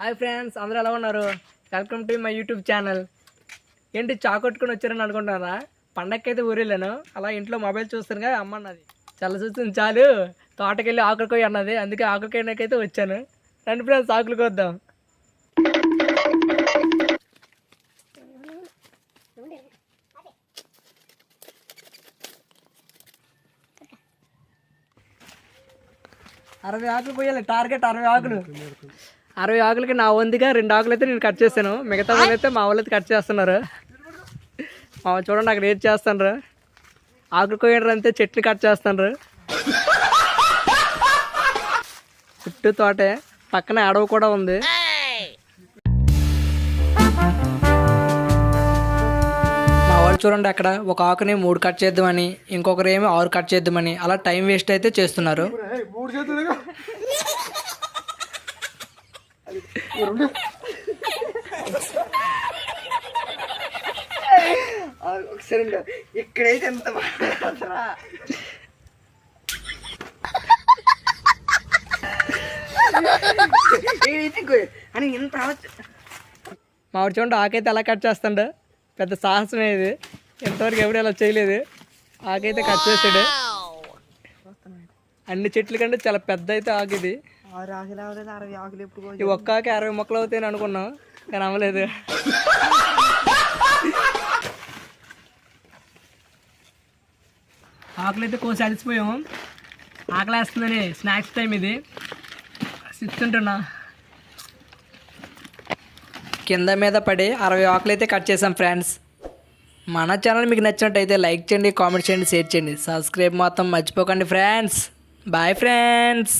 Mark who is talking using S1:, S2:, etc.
S1: Hi friends అందరూ ఎలా ఉన్నారు? Welcome to my YouTube channel ఏంటి చాకొట్టుకుని వచ్చారని అనుకుంటున్నారా? పండక్కైతే ఊరెళ్ళాను. అలా ఇంట్లో మొబైల్ చూస్తానుగా అమ్మ అన్నది చల్ల చూస్తుంది చాలు. తోటకెళ్ళి ఆకులకోయి అన్నది. అందుకే ఆకులకోయడానికైతే వచ్చాను. రండి ఫ్రెండ్స్ ఆకులు కోద్దాం. అరవై ఆకులు పోయాలి టార్గెట్ అరవై ఆకులు. అరవై ఆకులకి నా వంతుగా రెండు ఆకులు అయితే నేను కట్ చేశాను. మిగతా వాళ్ళు అయితే మా వాళ్ళు అయితే కట్ చేస్తున్నారు. మా వాళ్ళు చూడండి అక్కడ ఏం చేస్తున్నారు. ఆకులు కోయడం అంతే చెట్లు కట్ చేస్తున్నారు. చుట్టూ తోటే పక్కన అడవి కూడా ఉంది. మా వాళ్ళు చూడండి అక్కడ ఒక ఆకుని మూడు కట్ చేద్దామని ఇంకొకరు ఏమి ఆరు కట్ చేద్దామని అలా టైం వేస్ట్ అయితే చేస్తున్నారు.
S2: ఒకసారి. ఇక్కడైతే ఎంత బాగా అని ఇంత ఆవచ్చు.
S1: మామిడి చూడండి ఆకైతే ఎలా కట్ చేస్తాడు? పెద్ద సాహసమే ఇది. ఇంతవరకు ఎవడు ఇలా చేయలేదు. ఆకైతే కట్ చేసాడు. అన్ని చెట్ల కంటే చాలా పెద్ద అయితే ఆకు ఇది.
S2: ఆరు ఆకులు అవ్వలేదు అరవై ఆకులు ఎప్పుడు
S1: ఈ ఒక్క అరవై మొక్కలు అవుతాయని అనుకున్నాం కానీ అవ్వలేదు. ఆకులు అయితే కోసి అలసిపోయాము. ఆకలి వేస్తుందని స్నాక్స్ టైం ఇది. సిక్స్తుంటున్నా కింద మీద పడి అరవై ఆకులు అయితే కట్ చేసాం ఫ్రెండ్స్. మన ఛానల్ మీకు నచ్చినట్టయితే లైక్ చేయండి కామెంట్ చేయండి షేర్ చేయండి. సబ్స్క్రైబ్ మాత్రం మర్చిపోకండి ఫ్రెండ్స్. Bye friends.